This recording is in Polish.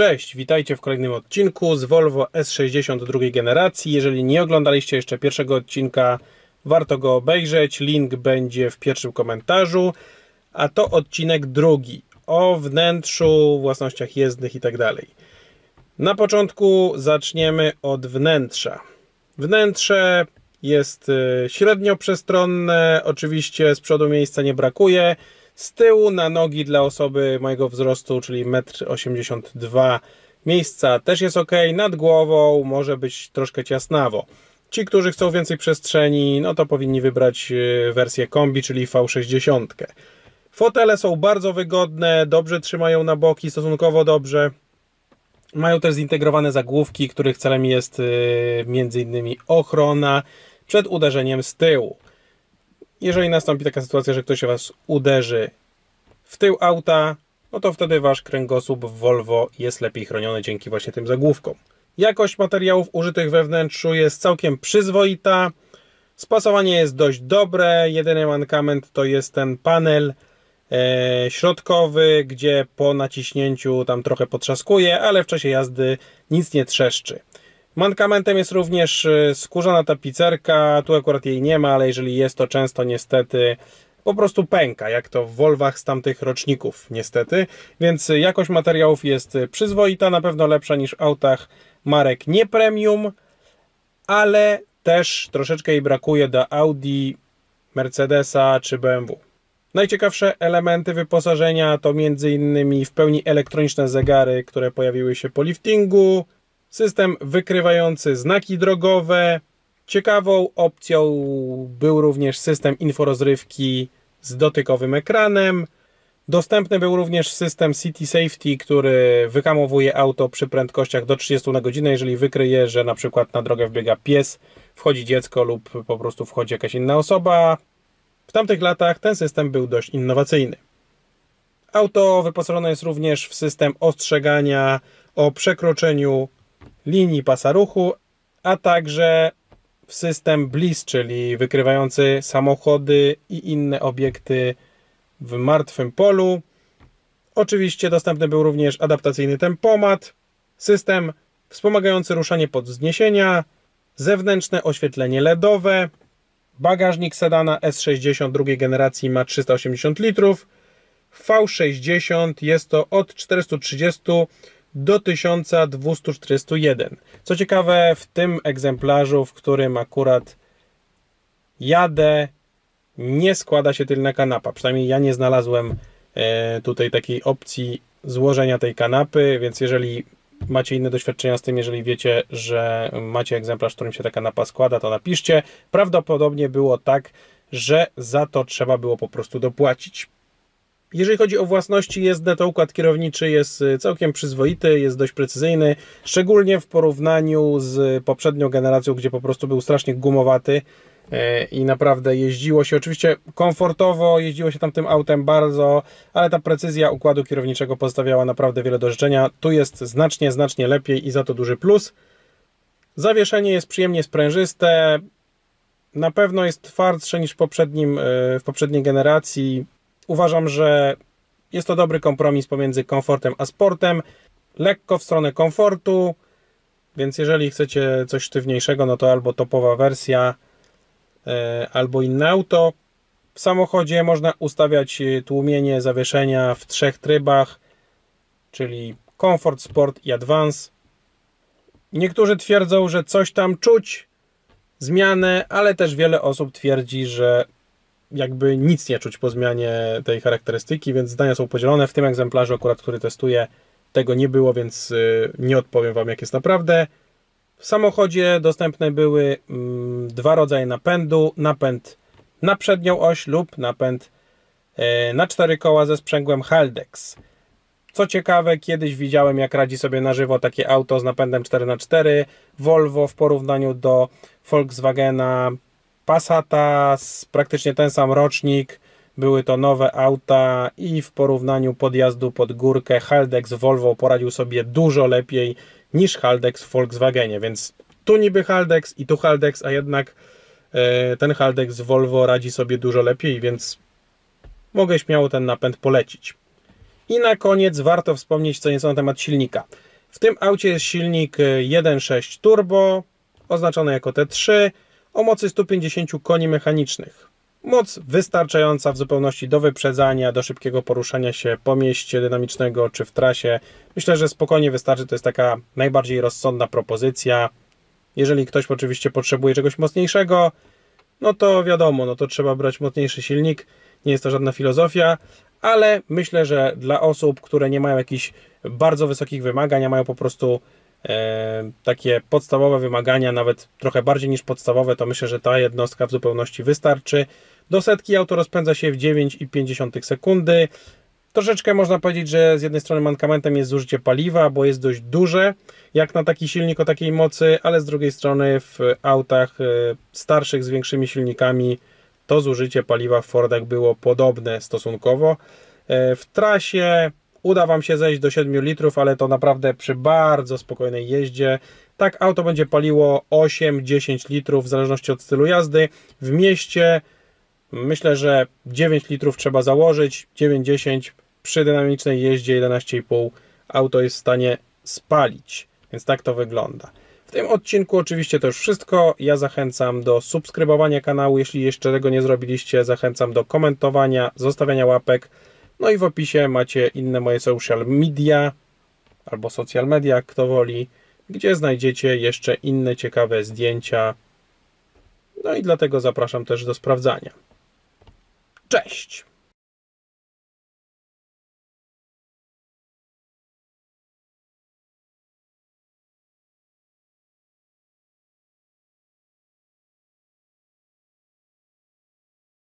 Cześć, witajcie w kolejnym odcinku z Volvo S60 drugiej generacji. Jeżeli nie oglądaliście jeszcze pierwszego odcinka, warto go obejrzeć. Link będzie w pierwszym komentarzu. A to odcinek drugi o wnętrzu, własnościach jezdnych i tak. Na początku zaczniemy od wnętrza. Wnętrze jest y, średnio przestronne, oczywiście z przodu miejsca nie brakuje. Z tyłu na nogi dla osoby mojego wzrostu, czyli 1,82 m, miejsca też jest ok. Nad głową może być troszkę ciasnawo. Ci, którzy chcą więcej przestrzeni, no to powinni wybrać y, wersję kombi, czyli V60. Fotele są bardzo wygodne, dobrze trzymają na boki, stosunkowo dobrze. Mają też zintegrowane zagłówki, których celem jest y, m.in. ochrona przed uderzeniem z tyłu. Jeżeli nastąpi taka sytuacja, że ktoś Was uderzy w tył auta, no to wtedy Wasz kręgosłup Volvo jest lepiej chroniony dzięki właśnie tym zagłówkom. Jakość materiałów użytych we wnętrzu jest całkiem przyzwoita. Spasowanie jest dość dobre. Jedyny mankament to jest ten panel e, środkowy, gdzie po naciśnięciu tam trochę potrzaskuje, ale w czasie jazdy nic nie trzeszczy. Mankamentem jest również e, skórzana tapicerka. Tu akurat jej nie ma, ale jeżeli jest, to często niestety po prostu pęka, jak to w Volvach z tamtych roczników, niestety. Więc jakość materiałów jest przyzwoita, na pewno lepsza niż w autach marek nie premium, ale też troszeczkę jej brakuje do Audi, Mercedesa czy BMW. Najciekawsze elementy wyposażenia to m.in. w pełni elektroniczne zegary, które pojawiły się po liftingu, system wykrywający znaki drogowe. Ciekawą opcją był również system inforozrywki z dotykowym ekranem. Dostępny był również system City Safety, który wyhamowuje auto przy prędkościach do 30 na godzinę, jeżeli wykryje, że na przykład na drogę wbiega pies, wchodzi dziecko lub po prostu wchodzi jakaś inna osoba. W tamtych latach ten system był dość innowacyjny. Auto wyposażone jest również w system ostrzegania o przekroczeniu linii pasa ruchu, a także w system BLIS, czyli wykrywający samochody i inne obiekty w martwym polu. Oczywiście dostępny był również adaptacyjny tempomat, system wspomagający ruszanie pod wzniesienia, zewnętrzne oświetlenie LEDowe, bagażnik sedana S60 drugiej generacji ma 380 litrów, V60 jest to od 430 do 1241. Co ciekawe, w tym egzemplarzu, w którym akurat jadę, nie składa się tylna kanapa. Przynajmniej ja nie znalazłem e, tutaj takiej opcji złożenia tej kanapy, więc jeżeli macie inne doświadczenia z tym, jeżeli wiecie, że macie egzemplarz, w którym się ta kanapa składa, to napiszcie. Prawdopodobnie było tak, że za to trzeba było po prostu dopłacić. Jeżeli chodzi o własności jezdne, to układ kierowniczy jest y, całkiem przyzwoity, jest dość precyzyjny, szczególnie w porównaniu z poprzednią generacją, gdzie po prostu był strasznie gumowaty e, i naprawdę jeździło się oczywiście komfortowo, jeździło się tam tym autem bardzo, ale ta precyzja układu kierowniczego pozostawiała naprawdę wiele do życzenia. Tu jest znacznie, znacznie lepiej i za to duży plus. Zawieszenie jest przyjemnie sprężyste, na pewno jest twardsze niż w, poprzednim, e, w poprzedniej generacji. Uważam, że jest to dobry kompromis pomiędzy komfortem a sportem. Lekko w stronę komfortu, więc jeżeli chcecie coś sztywniejszego, no to albo topowa wersja, e, albo inne auto. W samochodzie można ustawiać tłumienie zawieszenia w trzech trybach, czyli komfort, sport i advance. Niektórzy twierdzą, że coś tam czuć, zmianę, ale też wiele osób twierdzi, że jakby nic nie czuć po zmianie tej charakterystyki, więc zdania są podzielone. W tym egzemplarzu, akurat który testuję, tego nie było, więc y, nie odpowiem Wam, jak jest naprawdę. W samochodzie dostępne były mm, dwa rodzaje napędu: napęd na przednią oś lub napęd e, na cztery koła ze sprzęgłem Haldex. Co ciekawe, kiedyś widziałem, jak radzi sobie na żywo takie auto z napędem 4x4 Volvo w porównaniu do Volkswagena Passata, praktycznie ten sam rocznik, były to nowe auta i w porównaniu podjazdu pod górkę Haldex Volvo poradził sobie dużo lepiej niż Haldex w Volkswagenie, więc tu niby Haldex i tu Haldex, a jednak e, ten Haldex Volvo radzi sobie dużo lepiej, więc mogę śmiało ten napęd polecić. I na koniec warto wspomnieć co nieco na temat silnika. W tym aucie jest silnik y, 1.6 turbo, oznaczony jako T3, o mocy 150 koni mechanicznych. Moc wystarczająca w zupełności do wyprzedzania, do szybkiego poruszania się po mieście dynamicznego czy w trasie. Myślę, że spokojnie wystarczy. To jest taka najbardziej rozsądna propozycja. Jeżeli ktoś oczywiście potrzebuje czegoś mocniejszego, no to wiadomo, no to trzeba brać mocniejszy silnik. Nie jest to żadna filozofia, ale myślę, że dla osób, które nie mają jakichś bardzo wysokich wymagań, a mają po prostu takie podstawowe wymagania, nawet trochę bardziej niż podstawowe, to myślę, że ta jednostka w zupełności wystarczy. Do setki auto rozpędza się w 9,5 sekundy. Troszeczkę można powiedzieć, że z jednej strony mankamentem jest zużycie paliwa, bo jest dość duże, jak na taki silnik o takiej mocy, ale z drugiej strony w autach e, starszych z większymi silnikami to zużycie paliwa w Fordach było podobne stosunkowo. E, W trasie uda Wam się zejść do 7 litrów, ale to naprawdę przy bardzo spokojnej jeździe. Tak, auto będzie paliło 8-10 litrów w zależności od stylu jazdy. W mieście myślę, że 9 litrów trzeba założyć, 9-10 przy dynamicznej jeździe 11,5 auto jest w stanie spalić. Więc tak to wygląda. W tym odcinku oczywiście to już wszystko. Ja zachęcam do subskrybowania kanału, jeśli jeszcze tego nie zrobiliście. Zachęcam do komentowania, zostawiania łapek. No i w opisie macie inne moje social media albo social media, kto woli, gdzie znajdziecie jeszcze inne ciekawe zdjęcia. No i dlatego zapraszam też do sprawdzania. Cześć!